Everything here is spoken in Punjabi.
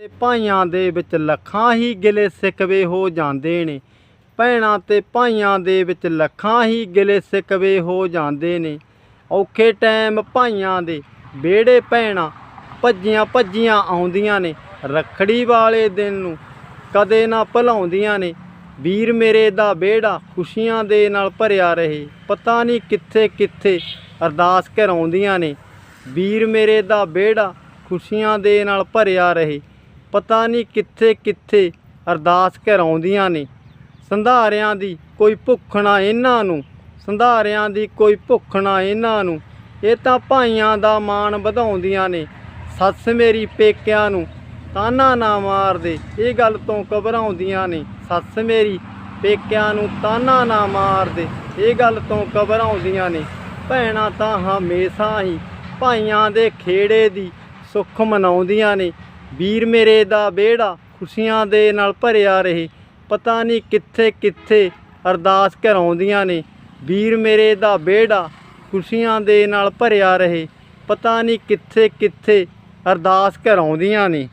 ਤੇ ਭਾਈਆਂ ਦੇ ਵਿੱਚ ਲੱਖਾਂ ਹੀ ਗਿਲੇ ਸਿਕਵੇ ਹੋ ਜਾਂਦੇ ਨੇ। ਭੈਣਾਂ ਤੇ ਭਾਈਆਂ ਦੇ ਵਿੱਚ ਲੱਖਾਂ ਹੀ ਗਿਲੇ ਸਿਕਵੇ ਹੋ ਜਾਂਦੇ ਨੇ। ਔਖੇ ਟਾਈਮ ਭਾਈਆਂ ਦੇ ਵਿਹੜੇ ਭੈਣਾਂ ਭੱਜੀਆਂ ਭੱਜੀਆਂ ਆਉਂਦੀਆਂ ਨੇ। ਰੱਖੜੀ ਵਾਲੇ ਦਿਨ ਨੂੰ ਕਦੇ ਨਾ ਭੁਲਾਉਂਦੀਆਂ ਨੇ। ਵੀਰ ਮੇਰੇ ਦਾ ਵਿਹੜਾ ਖੁਸ਼ੀਆਂ ਦੇ ਨਾਲ ਭਰਿਆ ਰਹੇ। ਪਤਾ ਨਹੀਂ ਕਿੱਥੇ ਕਿੱਥੇ ਅਰਦਾਸ ਕਰਾਉਂਦੀਆਂ ਨੇ। ਵੀਰ ਮੇਰੇ ਦਾ ਵਿਹੜਾ ਖੁਸ਼ੀਆਂ ਦੇ ਨਾਲ ਭਰਿਆ ਰਹੇ। ਪਤਾ ਨਹੀਂ ਕਿੱਥੇ ਕਿੱਥੇ ਅਰਦਾਸ ਕਰਾਉਂਦੀਆਂ ਨੇ। ਸੰਧਾਰਿਆਂ ਦੀ ਕੋਈ ਭੁੱਖ ਨਾ ਇਹਨਾਂ ਨੂੰ। ਸੰਧਾਰਿਆਂ ਦੀ ਕੋਈ ਭੁੱਖ ਨਾ ਇਹਨਾਂ ਨੂੰ। ਇਹ ਤਾਂ ਭਾਈਆਂ ਦਾ ਮਾਣ ਵਧਾਉਂਦੀਆਂ ਨੇ। ਸੱਸ ਮੇਰੀ ਪੇਕਿਆਂ ਨੂੰ ਤਾਨਾ ਨਾ ਮਾਰਦੇ। ਇਹ ਗੱਲ ਤੋਂ ਘਬਰਾਉਂਦੀਆਂ ਨੇ। ਸੱਸ ਮੇਰੀ ਪੇਕਿਆਂ ਨੂੰ ਤਾਨਾ ਨਾ ਮਾਰਦੇ। ਇਹ ਗੱਲ ਤੋਂ ਘਬਰਾਉਂਦੀਆਂ ਨੇ। ਭੈਣਾਂ ਤਾਂ ਹਮੇਸ਼ਾ ਹੀ ਭਾਈਆਂ ਦੇ ਖੇੜੇ ਦੀ ਸੁੱਖ ਮਨਾਉਂਦੀਆਂ ਨੇ। ਵੀਰ ਮੇਰੇ ਦਾ ਵਿਹੜਾ ਖੁਸ਼ੀਆਂ ਦੇ ਨਾਲ ਭਰਿਆ ਰਹੇ। ਪਤਾ ਨਹੀਂ ਕਿੱਥੇ ਕਿੱਥੇ ਅਰਦਾਸ ਕਰਾਉਂਦੀਆਂ ਨੇ। ਵੀਰ ਮੇਰੇ ਦਾ ਵਿਹੜਾ ਖੁਸ਼ੀਆਂ ਦੇ ਨਾਲ ਭਰਿਆ ਰਹੇ। ਪਤਾ ਨਹੀਂ ਕਿੱਥੇ ਕਿੱਥੇ ਅਰਦਾਸ ਕਰਾਉਂਦੀਆਂ ਨੇ।